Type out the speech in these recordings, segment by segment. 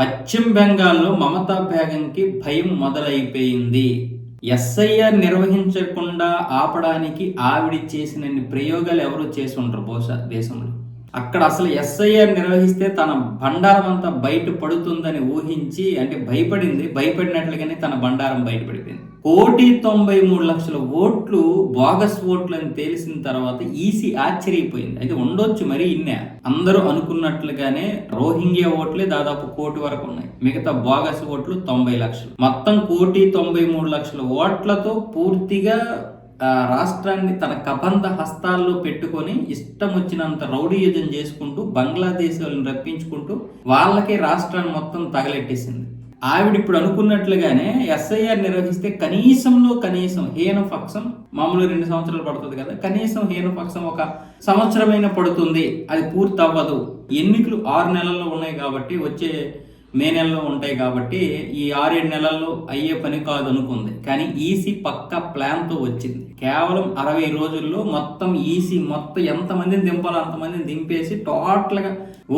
పశ్చిమ బెంగాల్లో మమతా బేగంకి భయం మొదలైపోయింది. ఎస్ఐఆర్ నిర్వహించకుండా ఆపడానికి ఆవిడ చేసినన్ని ప్రయోగాలు ఎవరు చేసి ఉండరు బహుశా దేశంలో. అక్కడ అసలు ఎస్ఐఆర్ నిర్వహిస్తే తన బండారం అంతా బయట పడుతుందని ఊహించి అంటే భయపడింది భయపడినట్లుగానే తన బండారం బయటపడిపోయింది. కోటి తొంభై మూడు లక్షల ఓట్లు బోగస్ ఓట్లు అని తెలిసిన తర్వాత ఈసీ ఆశ్చర్యపోయింది. అయితే ఉండొచ్చు మరి ఇన్నే. అందరూ అనుకున్నట్లుగానే రోహింగ్యా ఓట్లే దాదాపు కోటి వరకు ఉన్నాయి. మిగతా బోగస్ ఓట్లు తొంభై లక్షలు. మొత్తం కోటి తొంభై మూడు లక్షల ఓట్లతో పూర్తిగా రాష్ట్రాన్ని తన కబంధ హస్తాల్లో పెట్టుకొని ఇష్టం వచ్చినంత రౌడీయుజం చేసుకుంటూ బంగ్లాదేశ్ వాళ్ళని రప్పించుకుంటూ వాళ్ళకే రాష్ట్రాన్ని మొత్తం తగలెట్టేసింది. ఆవిడ ఇప్పుడు అనుకున్నట్లుగానే ఎస్ఐఆర్ నిర్వహిస్తే కనీసంలో కనీసం హీన పక్షం మామూలు రెండు సంవత్సరాలు పడుతుంది కదా కనీసం హీన పక్షం ఒక సంవత్సరమైన పడుతుంది అది పూర్తి అవ్వదు ఎన్నికలు ఆరు నెలల్లో ఉన్నాయి కాబట్టి వచ్చే మే నెలలో ఉంటాయి కాబట్టి ఈ ఆరేడు నెలల్లో అయ్యే పని కాదు అనుకుంది. కానీ ఈసీ పక్క ప్లాన్తో వచ్చింది. కేవలం అరవై రోజుల్లో మొత్తం ఈసీ మొత్తం ఎంతమందిని దింపాలో అంతమందిని దింపేసి టోటల్గా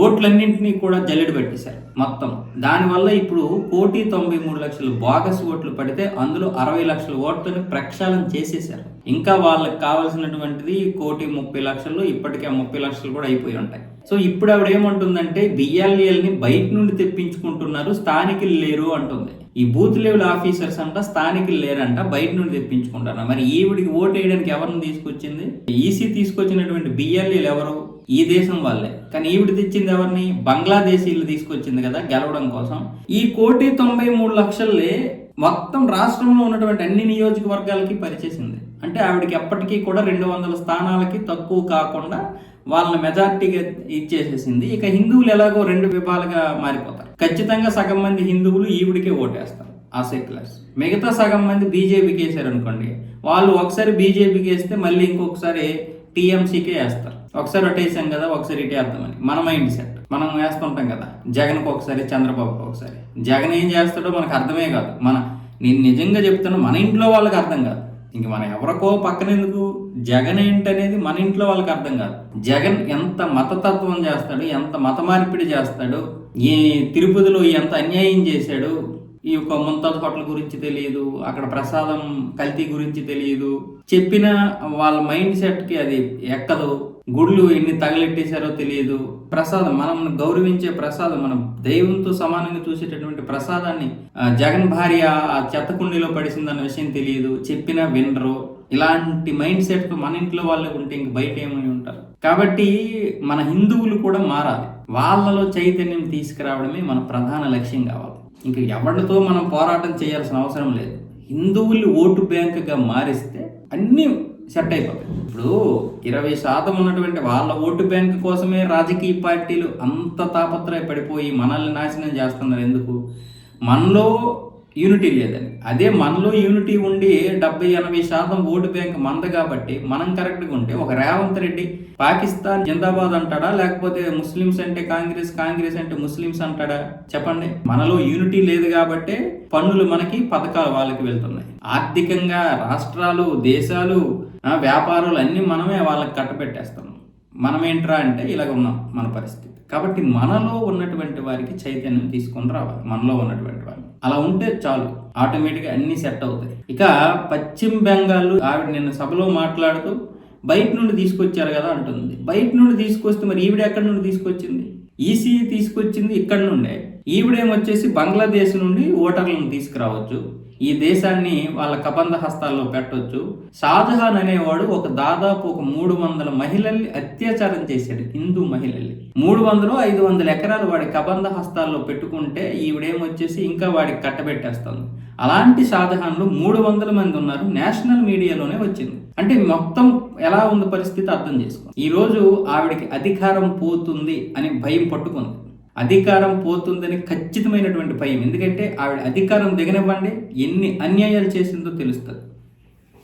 ఓట్లన్నింటినీ కూడా జల్లెడు పెట్టేశారు మొత్తం. దానివల్ల ఇప్పుడు కోటి తొంభై మూడు లక్షలు బోగస్ ఓట్లు పడితే అందులో అరవై లక్షల ఓట్లను ప్రక్షాళన చేసేశారు. ఇంకా వాళ్ళకి కావాల్సినటువంటిది కోటి ముప్పై లక్షలు ఇప్పటికే ముప్పై లక్షలు కూడా అయిపోయి ఉంటాయి. సో ఇప్పుడు ఆవిడ ఏమంటుందంటే బిఎల్ఏల్ని బయట నుండి తెప్పించుకుంటున్నారు స్థానికులు లేరు అంటుంది. ఈ బూత్ లెవెల్ ఆఫీసర్స్ అంట స్థానికులు లేరంట బయట నుండి తెప్పించుకుంటారు మరి ఈవిడికి ఓటు వేయడానికి ఎవరిని తీసుకొచ్చింది? ఈసీ తీసుకొచ్చినటువంటి బిఎల్ఏలు ఎవరు? ఈ దేశం వాళ్ళే. కానీ ఈవిడ తెచ్చింది ఎవరిని? బంగ్లాదేశీలు తీసుకొచ్చింది కదా గెలవడం కోసం. ఈ కోటి తొంభై మూడు లక్షలే మొత్తం రాష్ట్రంలో ఉన్నటువంటి అన్ని నియోజకవర్గాలకి పరిచేసింది. అంటే ఆవిడకి ఎప్పటికీ కూడా రెండు వందల స్థానాలకి తక్కువ కాకుండా వాళ్ళని మెజార్టీగా ఇచ్చేసేసింది. ఇక హిందువులు ఎలాగో రెండు విభాలుగా మారిపోతారు. ఖచ్చితంగా సగం మంది హిందువులు ఈవిడికే ఓటేస్తారు ఆ సెక్యులర్స్ మిగతా సగం మంది బీజేపీకి వేసారు అనుకోండి వాళ్ళు ఒకసారి బీజేపీకి వేస్తే మళ్ళీ ఇంకొకసారి టీఎంసీకే వేస్తారు. ఒకసారి అటు కదా ఒకసారి ఇటే వేద్దామని. మన మైండ్ సెట్. మనం వేస్తుంటాం కదా జగన్కి ఒకసారి చంద్రబాబుకి ఒకసారి. జగన్ ఏం చేస్తాడో మనకు అర్థమే కాదు. మన నేను నిజంగా చెప్తున్నా మన ఇంట్లో వాళ్ళకి అర్థం కాదు. ఇంక మన ఎవరికో పక్కన ఎందుకు జగన్ ఏంటనేది మన ఇంట్లో వాళ్ళకి అర్థం కాదు. జగన్ ఎంత మతతత్వం చేస్తాడు ఎంత మత మార్పిడి చేస్తాడు ఈ తిరుపతిలో ఎంత అన్యాయం చేశాడు ఈ యొక్క ముంతాజ్ హోటల్ గురించి తెలియదు అక్కడ ప్రసాదం కల్తీ గురించి తెలియదు చెప్పిన వాళ్ళ మైండ్ సెట్కి అది ఎక్కదు. గుళ్ళు ఎన్ని తగలెట్టేశారో తెలియదు. ప్రసాదం మనం గౌరవించే ప్రసాదం మనం దైవంతో సమానంగా చూసేటటువంటి ప్రసాదాన్ని జగన్ భార్య ఆ చెత్త కుండీలో పడిసిందన్న విషయం తెలియదు. చెప్పినా వినరు. ఇలాంటి మైండ్ సెట్ మన ఇంట్లో వాళ్ళే ఉంటే ఇంక బయట ఏమని ఉంటారు? కాబట్టి మన హిందువులు కూడా మారాలి. వాళ్ళలో చైతన్యం తీసుకురావడమే మన ప్రధాన లక్ష్యం కావాలి. ఇంక ఎవరితో మనం పోరాటం చేయాల్సిన అవసరం లేదు. హిందువులు ఓటు బ్యాంకుగా మారిస్తే అన్నీ సెట్ అయిపోతాయి. ఇప్పుడు ఇరవై శాతం ఉన్నటువంటి వాళ్ళ ఓటు బ్యాంక్ కోసమే రాజకీయ పార్టీలు అంత తాపత్రయ పడిపోయి మనల్ని నాశనం చేస్తున్నారు. ఎందుకు? మనలో యూనిటీ లేదని అదే మనలో యూనిటీ ఉండి డెబ్బై ఎనభై శాతం ఓటు బ్యాంక్ మంద కాబట్టి మనం కరెక్ట్గా ఉంటే ఒక రేవంత్ రెడ్డి పాకిస్తాన్ జిందాబాద్ అంటాడా? లేకపోతే ముస్లిమ్స్ అంటే కాంగ్రెస్ కాంగ్రెస్ అంటే ముస్లిమ్స్ అంటాడా? చెప్పండి. మనలో యూనిటీ లేదు కాబట్టే పన్నులు మనకి పథకాలు వాళ్ళకి వెళ్తున్నాయి. ఆర్థికంగా రాష్ట్రాలు దేశాలు వ్యాపారాలు అన్నీ మనమే వాళ్ళకి కట్టబెట్టేస్తున్నాం. మనం ఏంట్రా అంటే ఇలాగ ఉన్నాం మన పరిస్థితి. కాబట్టి మనలో ఉన్నటువంటి వారికి చైతన్యం తీసుకొని రావాలి. మనలో ఉన్నటువంటి వారిని. అలా ఉంటే చాలు. ఆటోమేటిక్గా అన్ని సెట్ అవుతాయి. ఇక పశ్చిమ బెంగాల్ ఆవిడ నిన్న సభలో మాట్లాడుతూ బయట నుండి తీసుకొచ్చారు కదా అంటుంది. బయట నుండి తీసుకొస్తే మరి ఈవిడ ఎక్కడి నుండి తీసుకొచ్చింది? ఈసీ తీసుకొచ్చింది ఇక్కడ నుండే. ఈవిడేమొచ్చేసి బంగ్లాదేశ్ నుండి ఓటర్లను తీసుకురావచ్చు. ఈ దేశాన్ని వాళ్ళ కబంధ హస్తాల్లో పెట్టొచ్చు. షాజహాన్ అనేవాడు ఒక దాదాపు ఒక మూడు వందల మహిళల్ని అత్యాచారం చేశాడు. హిందూ మహిళల్ని. మూడు వందలు ఐదు వందల ఎకరాలు వాడి కబంధ హస్తాల్లో పెట్టుకుంటే ఈవిడేమొచ్చేసి ఇంకా వాడికి కట్టబెట్టేస్తుంది. అలాంటి షాజహాన్లు మూడు వందల మంది ఉన్నారు. నేషనల్ మీడియాలోనే వచ్చింది. అంటే మొత్తం ఎలా ఉంది పరిస్థితి అర్థం చేసుకో. ఈ రోజు ఆవిడకి అధికారం పోతుంది అని భయం పట్టుకుంది. అధికారం పోతుందని ఖచ్చితమైనటువంటి భయం. ఎందుకంటే ఆవిడ అధికారం దిగనివ్వండి. ఎన్ని అన్యాయాలు చేసిందో తెలుస్తుంది.